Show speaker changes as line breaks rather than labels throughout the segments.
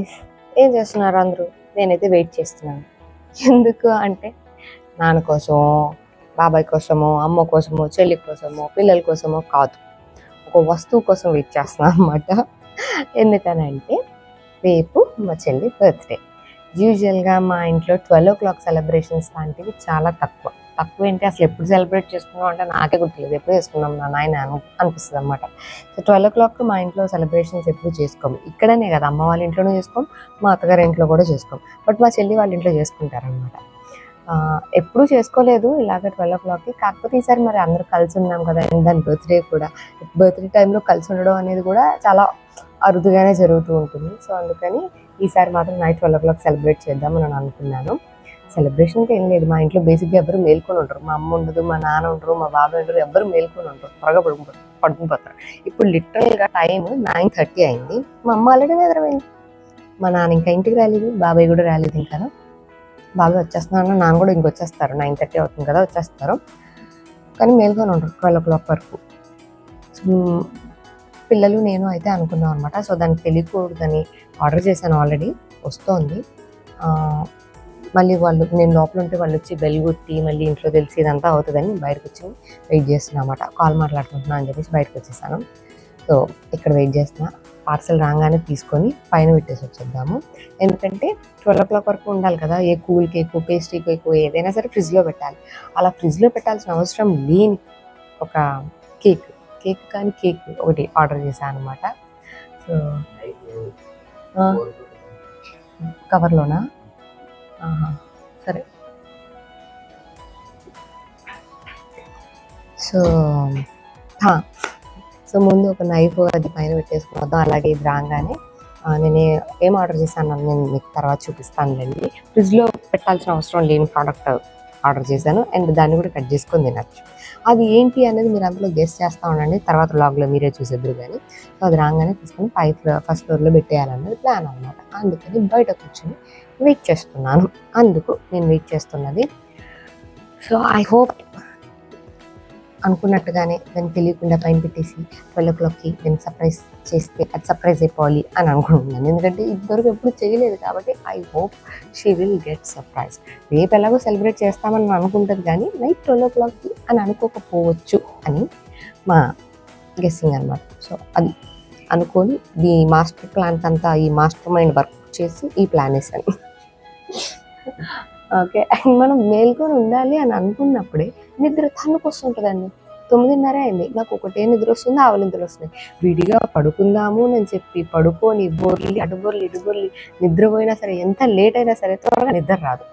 Guys ఏం చేస్తున్నారు అందరూ? నేనైతే వెయిట్ చేస్తున్నాను. ఎందుకు అంటే నాన్న కోసమో బాబాయ్ కోసమో అమ్మ కోసమో చెల్లి కోసమో పిల్లల కోసమో కాదు. ఒక వస్తువు కోసం వెయిట్ చేస్తున్నాను అనమాట ఎందుకనంటే రేపు మా చెల్లి బర్త్డే యూజువల్గా మా ఇంట్లో ట్వెల్వ్ ఓ క్లాక్ సెలబ్రేషన్స్ లాంటివి చాలా తక్కువ. తక్కువ ఏంటి? అసలు ఎప్పుడు సెలబ్రేట్ చేసుకున్నాం అంటే నాకే గుర్తులేదు. ఎప్పుడు చేసుకున్నాం నా నాయన అనిపిస్తుంది అనమాట సో ట్వెల్వ్ ఓ క్లాక్ మా ఇంట్లో సెలబ్రేషన్స్ ఎప్పుడు చేసుకోము. ఇక్కడనే కదా అమ్మ వాళ్ళ ఇంట్లోనూ చేసుకోం మా అత్తగారి ఇంట్లో కూడా చేసుకోం బట్ మా చెల్లి వాళ్ళ ఇంట్లో చేసుకుంటారనమాట ఎప్పుడూ చేసుకోలేదు ఇలాగ ట్వెల్వ్ ఓ క్లాక్కి. కాకపోతే ఈసారి మరి అందరూ కలిసి ఉన్నాం కదా దాని బర్త్డే కూడా. బర్త్డే టైంలో కలిసి ఉండడం అనేది కూడా చాలా అరుదుగానే జరుగుతూ ఉంటుంది. సో అందుకని ఈసారి మాత్రం night twelve o'clock celebrate చేద్దామని నేను అనుకున్నాను. సెలబ్రేషన్కి ఏం లేదు. మా ఇంట్లో బేసిక్గా ఎవరు మేల్కొని ఉంటారు మా అమ్మ ఉండదు మా నాన్న ఉండరు మా బాబాయ్ ఉండరు ఎవరు మేల్కొని ఉంటారు త్వరగా పడుకుని పడుకునిపోతారు ఇప్పుడు లిటరల్గా టైం నైన్ థర్టీ అయింది. మా అమ్మ ఆల్రెడీ నిద్రపోయింది. మా నాన్న ఇంకా ఇంటికి రాలేదు బాబాయ్ కూడా రాలేదు ఇంకా. బాబాయ్ వచ్చేస్తున్నాను నాన్న కూడా ఇంకొచ్చేస్తారు. నైన్ థర్టీ అవుతుంది కదా వచ్చేస్తారు. కానీ మేల్కొని ఉంటారు ట్వెల్వ్ ఓ క్లాక్ వరకు పిల్లలు నేను అయితే అనుకున్నాం అనమాట సో దానికి తెలియకూడదని ఆర్డర్ చేశాను ఆల్రెడీ వస్తోంది. మళ్ళీ వాళ్ళు నేను లోపల ఉంటే వాళ్ళు వచ్చి బెల్ కొట్టి మళ్ళీ ఇంట్లో తెలిసి ఇదంతా అవుతుందని బయటకు వచ్చి వెయిట్ చేస్తున్నా అనమాట కాల్ మాట్లాడుకుంటున్నా అని చెప్పేసి బయటకు వచ్చేసాను సో ఇక్కడ వెయిట్ చేస్తున్నా. పార్సల్ రాగానే తీసుకొని పైన పెట్టేసి వచ్చేద్దాము. ఎందుకంటే ట్వెల్వ్ ఓ క్లాక్ వరకు ఉండాలి కదా. ఏ కూల్ కేక్ పేస్ట్రీ కేక్ ఏదైనా సరే ఫ్రిడ్జ్లో పెట్టాలి. అలా ఫ్రిడ్జ్లో పెట్టాల్సిన అవసరం లేని ఒక కేక్ కేక్ కానీ కేక్ ఒకటి ఆర్డర్ చేశాను అనమాట సో కవర్లోనా? సరే. సో సో ముందు ఒక నైఫ్ అది పైన పెట్టేసుకున్నాం అలాగే ఇది రాగానే. నేను ఏం ఆర్డర్ చేశాను నేను మీకు తర్వాత చూపిస్తానులేండి. ఫ్రిడ్జ్లో పెట్టాల్సిన అవసరం లేని ప్రోడక్ట్ ఆర్డర్ చేశాను. అండ్ దాన్ని కూడా కట్ చేసుకొని తినచ్చు. అది ఏంటి అనేది మీరు అందులో గెస్ట్ చేస్తూ ఉండండి. తర్వాత లాగ్లో మీరే చూసేద్దరు కానీ. సో అది రాగానే తీసుకొని పై ఫస్ట్ ఫ్లోర్లో పెట్టేయాలన్నది ప్లాన్ అనమాట అందుకని బయట కూర్చొని వెయిట్ చేస్తున్నాను. అందుకు నేను వెయిట్ చేస్తున్నది. సో ఐ హోప్ అనుకున్నట్టుగానే దాన్ని తెలియకుండా పైన పెట్టేసి ట్వెల్వ్ ఓ క్లాక్కి నేను సర్ప్రైజ్ చేస్తే అది సర్ప్రైజ్ అయిపోవాలి అని అనుకుంటున్నాను. ఎందుకంటే ఇద్దరు ఎప్పుడు చేయలేదు కాబట్టి I hope she will get surprise రేపు ఎలాగో సెలబ్రేట్ చేస్తామని అనుకుంటుంది కానీ నైట్ ట్వెల్వ్ ఓ క్లాక్కి అని అనుకోకపోవచ్చు అని మా గెస్సింగ్ అనమాట సో అది అనుకొని ఈ మాస్టర్ ప్లాన్ అంతా ఈ మాస్టర్ మైండ్ వర్క్ చేసి ఈ ప్లాన్ వేసాను ఓకే. అండ్ మనం మేల్కొని ఉండాలి అని అనుకున్నప్పుడే నిద్ర తన్నుకు వస్తుంటుందండి. తొమ్మిదిన్నర అయింది. నాకు ఒకటే నిద్ర వస్తుంది ఆవుల నిద్ర వస్తుంది విడిగా పడుకుందాము అని చెప్పి పడుకొని బోర్లి అటు ఇడుబొర్లి నిద్రపోయినా సరే ఎంత లేట్ అయినా సరే త్వరగా నిద్ర రాదు.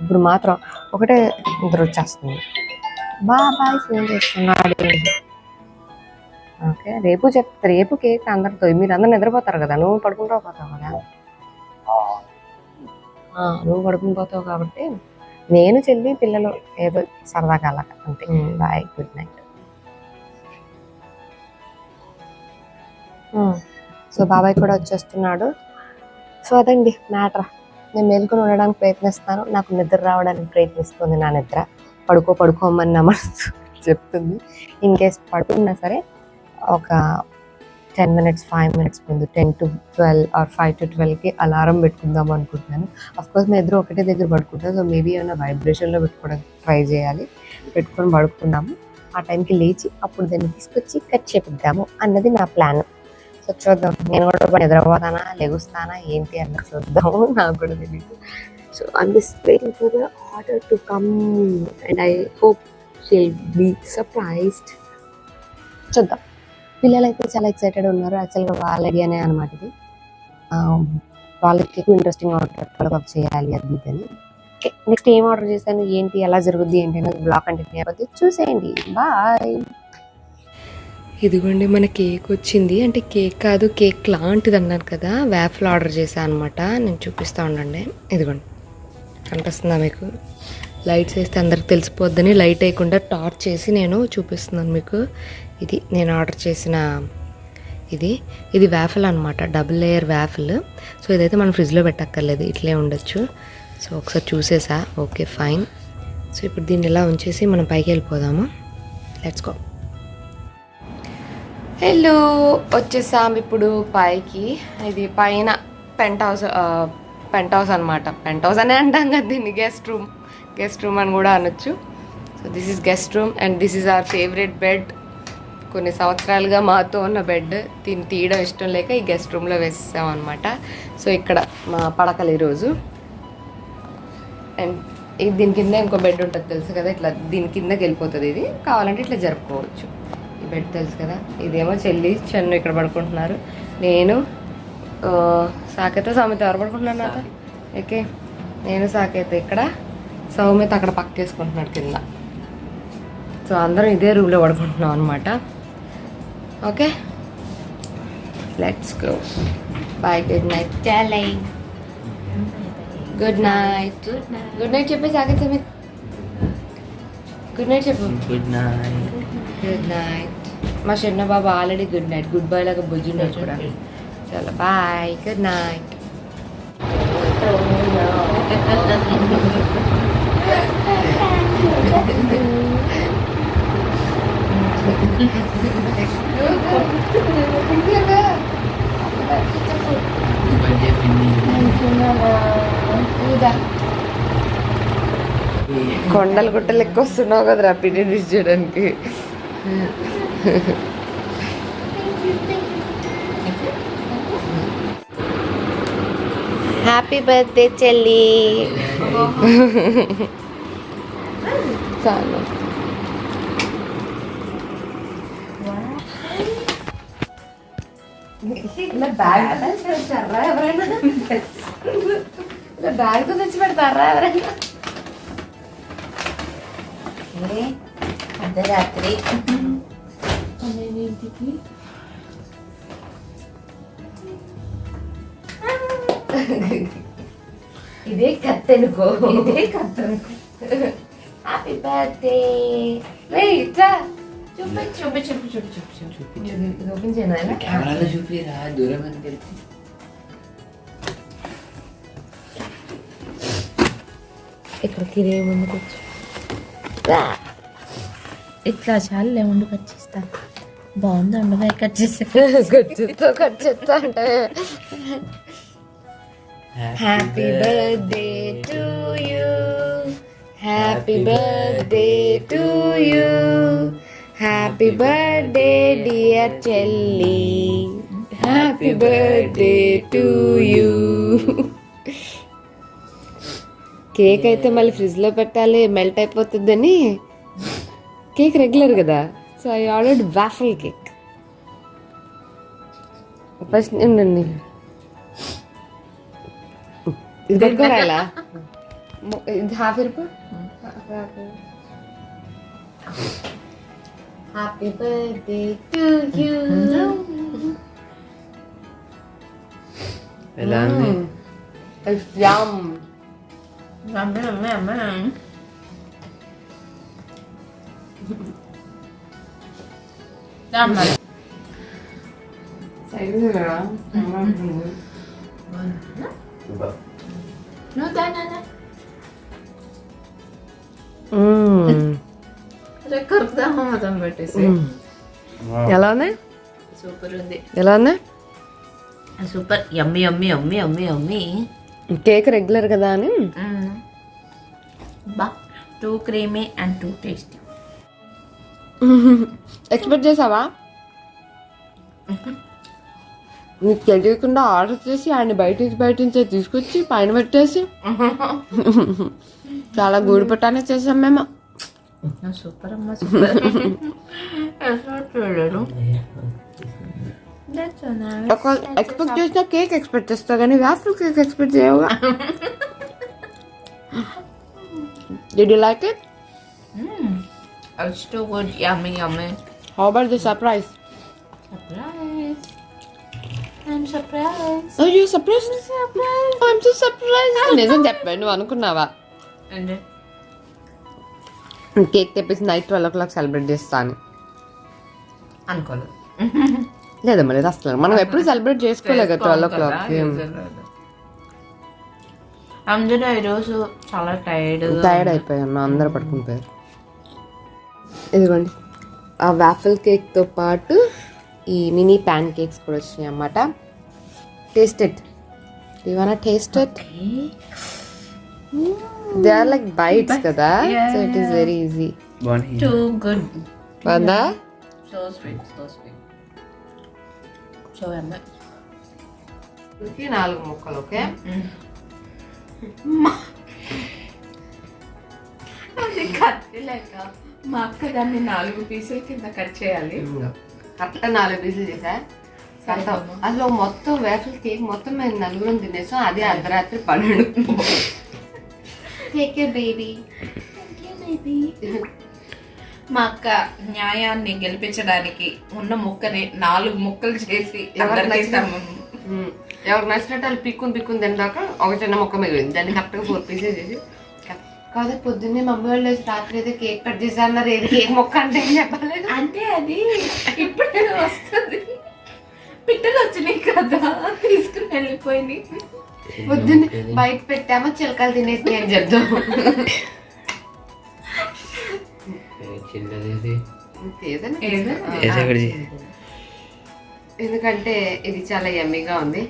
ఇప్పుడు మాత్రం ఒకటే నిద్ర వచ్చేస్తుంది. బాబాయ్ ఫోన్ చేస్తున్నాడు. ఓకే. రేపు చెప్తా రేపు కేక్ అందరితో మీరు అందరు నిద్రపోతారు కదా నువ్వు పడుకుంటావు పోతావు కదా? నువ్వు పడుకుని పోతావు కాబట్టి నేను చెల్లి పిల్లలు ఏదో సరదాగా అలాగా అంతే. బాయ్ గుడ్ నైట్ సో బాబాయ్ కూడా వచ్చేస్తున్నాడు. సో అదండి మ్యాటర్. నేను మేల్కొని ఉండడానికి ప్రయత్నిస్తాను. నాకు నిద్ర రావడానికి ప్రయత్నిస్తుంది నా నిద్ర. పడుకో పడుకోమని నా మనసు చెప్తుంది. ఇన్ కేస్ పడుకున్నా సరే ఒక టెన్ మినిట్స్ ఫైవ్ మినిట్స్ ముందు ten to twelve or five to ట్వెల్వ్కి అలారం పెట్టుకుందాం అనుకుంటున్నాను. కోర్స్ మేము ఇద్దరు ఒకటే దగ్గర పడుకుంటాం సో మేబీ ఏమైనా వైబ్రేషన్లో పెట్టుకోవడానికి ట్రై చేయాలి. పెట్టుకొని పడుకున్నాము ఆ టైంకి లేచి అప్పుడు దాన్ని తీసుకొచ్చి కట్ చేపిద్దాము అన్నది నా ప్లాన్ సో చూద్దాం. నేను కూడా నిద్రపోతానా లెగుస్తానా ఏంటి అన్నది చూద్దాము. నాకు కూడా తెలియదు so I'm just waiting for the order to come and I hope she'll be surprised చూద్దాం. పిల్లలు అయితే చాలా ఎక్సైటెడ్ ఉన్నారు. యాక్చువల్గా వాళ్ళ ఐడియానే అనమాట ఇది. వాళ్ళకి ఎక్కువ ఇంట్రెస్టింగ్ ఆర్డర్ త్వరగా చేయాలి అది అని. నెక్స్ట్ ఏం ఆర్డర్ చేశాను? ఏంటి? ఎలా జరుగుద్ది? ఏంటి? అనేది బ్లాగ్ కంటిన్యూ అయిపోతే చూసేయండి. బాయ్
ఇదిగోండి మన కేక్ వచ్చింది. అంటే కేక్ కాదు కేక్ లాంటిది అన్నారు కదా వ్యాఫ్లు ఆర్డర్ చేశాను అనమాట నేను చూపిస్తా ఉండండి. ఇదిగోండి కనిపిస్తుందా మీకు? లైట్స్ వేస్తే అందరికి తెలిసిపోద్దని లైట్ వేయకుండా టార్చ్ చేసి నేను చూపిస్తున్నాను మీకు. ఇది నేను ఆర్డర్ చేసిన ఇది. ఇది వ్యాఫిల్ అనమాట డబుల్ లేయర్ వ్యాఫిల్ సో ఇదైతే మనం ఫ్రిడ్జ్లో పెట్టక్కర్లేదు. ఇట్లే ఉండొచ్చు. సో ఒకసారి చూసేసా. Okay fine. సో ఇప్పుడు దీన్ని ఇలా ఉంచేసి మనం పైకి వెళ్ళిపోదాము. Let's go. హలో వచ్చేసాం ఇప్పుడు పైకి. ఇది పైన
పెంట్ హౌస్ పెంట్ హౌస్ అనమాట పెంట్ హౌస్ అనే అంటాం కదా దీన్ని గెస్ట్ రూమ్. గెస్ట్ రూమ్ అని కూడా అనొచ్చు. So this is guest room and this is our favourite bed. కొన్ని సంవత్సరాలుగా మాతో ఉన్న బెడ్ దీన్ని తీయడం ఇష్టం లేక ఈ గెస్ట్ రూమ్లో వేసేసామన్నమాట. అనమాట సో ఇక్కడ మా పడకలు ఈరోజు. అండ్ ఇది దీని కింద ఇంకో బెడ్ ఉంటుంది తెలుసు కదా ఇట్లా దీని కిందకి వెళ్ళిపోతుంది ఇది. కావాలంటే ఇట్లా జరుపుకోవచ్చు. ఈ బెడ్ తెలుసు కదా ఇదేమో చెల్లి చెన్ను ఇక్కడ పడుకుంటున్నారు. నేను సాకేత సౌమిత ఎవరు పడుకుంటున్నాను నాతో? ఓకే నేను సాకేత ఇక్కడ. సౌమిత అక్కడ పక్కేసుకుంటున్నాడు కింద. సో అందరం ఇదే రూమ్లో పడుకుంటున్నాం అనమాట okay? Let's go boy good night darling good night good night చెప్పేసి ఆగచ్చు సమీర్. గుడ్ నైట్ చెప్పు.
గుడ్ నైట్
గుడ్ నైట్ మా చిన్న బాబు already good night good boy లాగా బుజ్జున్నాడు కూడా చలో బాయ్ గుడ్ నైట్
బర్త్డే పిన్ని
కొండలు గుట్టలు ఎక్కువ వస్తున్నావు కదరా పిండి డిష్ చేయడానికి. హ్యాపీ బర్త్డే చెల్లి. చాలు. ఇలా బ్యాగ్ తెచ్చి పెడతారా ఎవరైనా ఇలా బ్యాగ్ తెచ్చి పెడతారా ఎవరైనా
అర్ధరాత్రి
ఇదే కత్తెనుకో
ఇదే కథను
హ్యాపీ బర్త్డే రే ఇట్లా
చూపి చూపి చూపి చూపి చూపి చూపి
ఇది ఇది ఓపెన్ చేయను ఆయన
కెమెరాలో చూపిరా దూరం అని తెలిసి
ఇక్కడ కిరే ముందుకు వచ్చి
ఇట్లా చాలు ఉండి కట్ చేస్తా బాగుంది ఉండగా కట్ చేసా
కట్ చేస్తా కట్ చేస్తా అంటే happy birthday to you happy birthday to you happy birthday dear చెల్లి happy birthday to you cake అయితే మళ్ళీ ఫ్రిడ్జ్లో పెట్టాలి మెల్ట్ అయిపోతుందని. కేక్ రెగ్యులర్ కదా. So I ordered waffle cake first ఉండండి ఇది పట్టుకోరా ఇలా మొ- ఇది హాఫ్ ఇరుపు హ్యాపీ బర్త్డే టు యూ
ఎలా ఉంది
యమ్
అమ్మే అమ్మే అమ్మే
సైడ్
నువ్వు దానా కరుపుదామా మొత్తం పెట్టేసి.
ఎలా ఉంది
సూపర్ ఉంది.
ఎలా ఉంది
super. Yummy yummy yummy yummy yummy.
Cake regular కదా అని?
బా too creamy and too tasty.
Expect చేసావా? నీకు తెలియకుండా ఆర్డర్ చేసి ఆయన బయట నుంచి బయట నుంచే తీసుకొచ్చి పైన పెట్టేసి. చాలా గూడు పట్టానే చేసాం మేము.
సూపర్ అమ్మా సూపర్ చూడరు
ఒక ఎక్స్పెక్ట్ చేసిన కేక్ ఎక్స్పెక్ట్ చేస్తా కానీ వ్యాఫుల్ కేక్ ఎక్స్పెక్ట్ చేయవుగా did you like it
It's too good, yummy, yummy.
How about the surprise
Surprise! I'm surprised.
అయ్యో సర్ప్రైజ్ ఐమ్ సో సర్ప్రైజ్ నిజం చెప్పాను నువ్వు అనుకున్నావా
And
కేక్ తెప్పేసి night twelve o'clock celebrate చేస్తాను
అనుకోలేదు
లేదా మరి ఇది అసలు మనం ఎప్పుడు సెలబ్రేట్ చేసుకోలేదు ట్వెల్వ్ ఓ క్లాక్
అందరూ ఈరోజు చాలా టైర్డ్
టైర్డ్ అయిపోయాను అందరూ పడుకుని పోయారు. ఇదిగోండి ఆ వాఫల్ కేక్తో పాటు ఈ మినీ ప్యాన్ కేక్స్ కూడా వచ్చినాయి అన్నమాట. Taste it you want taste it they are like bites కదా so it is very easy
బాగుంది
టూ గుడ్
బాగుందా
so sweet so sweet so అమ్మాయి
నాలుగు ముక్కలు ఓకే?
అది కత్తి లేక మా అక్క దాన్ని నాలుగు పీసుల కింద కట్ చేయాలి.
కరెక్ట్ నాలుగు పీసులు చేసా. అసలు మొత్తం వేఫల్ కేక్ మొత్తం మేము నలుగురం తినేసాం అదే అర్ధరాత్రి పన్నెండు. టేక్ బేబీ
మా అక్క న్యాయాన్ని గెలిపించడానికి ఉన్న ముక్కని నాలుగు ముక్కలు చేసి
ఎవరికి నచ్చినట్టు వాళ్ళు పిక్కుని పిక్కుని తిన్నాక ఒక చిన్న మొక్క మిగిలింది. దాన్ని కరెక్ట్గా ఫోర్ పీసెస్ చేసి కాదు పొద్దున్నే మమ్మీ వాళ్ళు రాత్రి అయితే కేక్ కట్ చేశారన్నారు ఏది కేక్ మొక్క అంటే ఏం చెప్పలేదు.
అంటే అది ఇప్పుడే వస్తుంది. పిట్టలు వచ్చినాయి కదా తీసుకుని వెళ్ళిపోయినాయి.
పొద్దున్నే బయట పెట్టామో చిలకలు తినేసి అని చెప్తాం ఎందుకంటే ఇది చాలా యమ్మీగా ఉంది.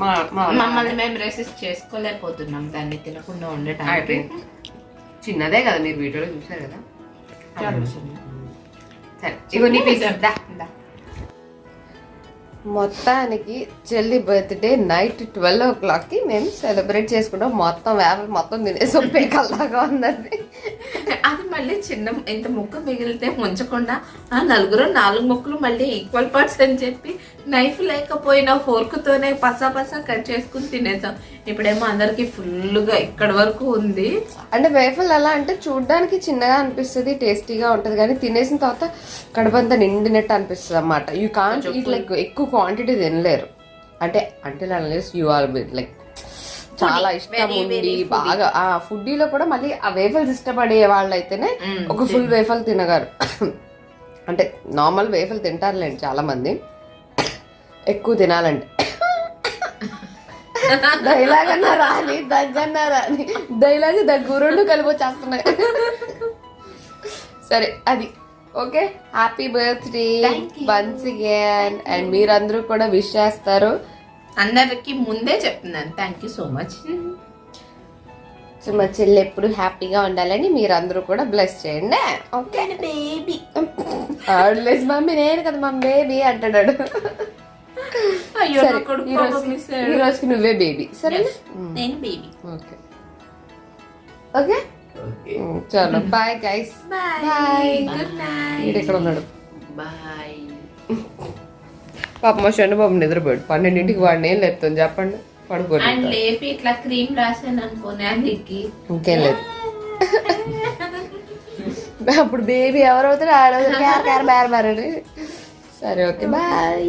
మా మా
మమ్మల్ని మేము రెసిస్ట్ చేసుకోలేకపోతున్నాం దాన్ని తినకుండా ఉండటానికి.
చిన్నదే కదా మీరు వీడియోలో చూసారు కదా. సరే ఇగో నీ పీస్ దా దా. మొత్తానికి చెల్లి బర్త్డే నైట్ ట్వెల్వ్ ఓ క్లాక్కి మేము సెలబ్రేట్ చేసుకుంటాం. మొత్తం వేపలు మొత్తం తినేసి పేకల్లాగా ఉన్నది.
అది మళ్ళీ చిన్న ఇంత ముక్క మిగిలితే ఉంచకుండా ఆ నలుగురు నాలుగు ముక్కలు మళ్ళీ ఈక్వల్ పార్ట్స్ అని చెప్పి నైఫ్ లేకపోయినా fork తోనే పసా పసా కట్ చేసుకుని తినేసాం. ఇప్పుడేమో అందరికి ఫుల్గా ఇక్కడ వరకు ఉంది.
అంటే వేఫల్ ఎలా అంటే చూడడానికి చిన్నగా అనిపిస్తుంది టేస్టీగా ఉంటుంది. కానీ తినేసిన తర్వాత కడుపంతా నిండినట్టు అనిపిస్తుంది అన్నమాట. యూ ఈట్ లైక్ ఎక్కువ క్వాంటిటీ తినలేరు. అంటే అంటే అన్లెస్ యూ ఆర్ లైక్ చాలా ఇష్టం ఉండి బాగా. ఆ ఫుడ్డీలో కూడా మళ్ళీ ఆ వేఫల్స్ ఇష్టపడే వాళ్ళు అయితేనే ఒక ఫుల్ వేఫల్ తినగారు అంటే నార్మల్ వేఫల్ తింటారులేండి చాలా మంది ఎక్కువ తినాలండి. డైలాగ్ అన్నా రాని దగ్గన్నా రాని డైలాగ్ దగ్గు రెండు కలిపి వచ్చేస్తున్నాయి. సరే అది. Okay? Happy birthday once again and మీరందరూ కూడా విష్ చేస్తారు.
అందరికి ముందే చెప్తున్నాను. Thank you so much
so మా చెల్లి ఎప్పుడు హ్యాపీగా ఉండాలని మీరందరూ కూడా బ్లెస్ చేయండి. ఓకే
బేబీ
ఆడలేసి మమ్మీ నేను కదా మమ్మీ బేబీ అంటాడు సరే ఈ రోజు. రోజుకి నువ్వే బేబీ సరే
నేను బేబీ
ఓకే. ఓకే? చలో. Bye
guys bye good
night ఎక్కడ ఉన్నాడు?
బాయ్.
పాప మా షండు బాబు నిద్రపోయాడు. పన్నెండింటికి వాడిని ఏం లేపుతాను చెప్పండి? పడుకోండి
అండ్ లేపి ఇట్లా క్రీమ్ రాసాను అనుకోని
ఇంకేం లేదు. అప్పుడు బేబీ ఎవరవుతారు ఆడవుతారు క్యార్ క్యార్ బేర్ బేర్ అని. సరే ఓకే. బాయ్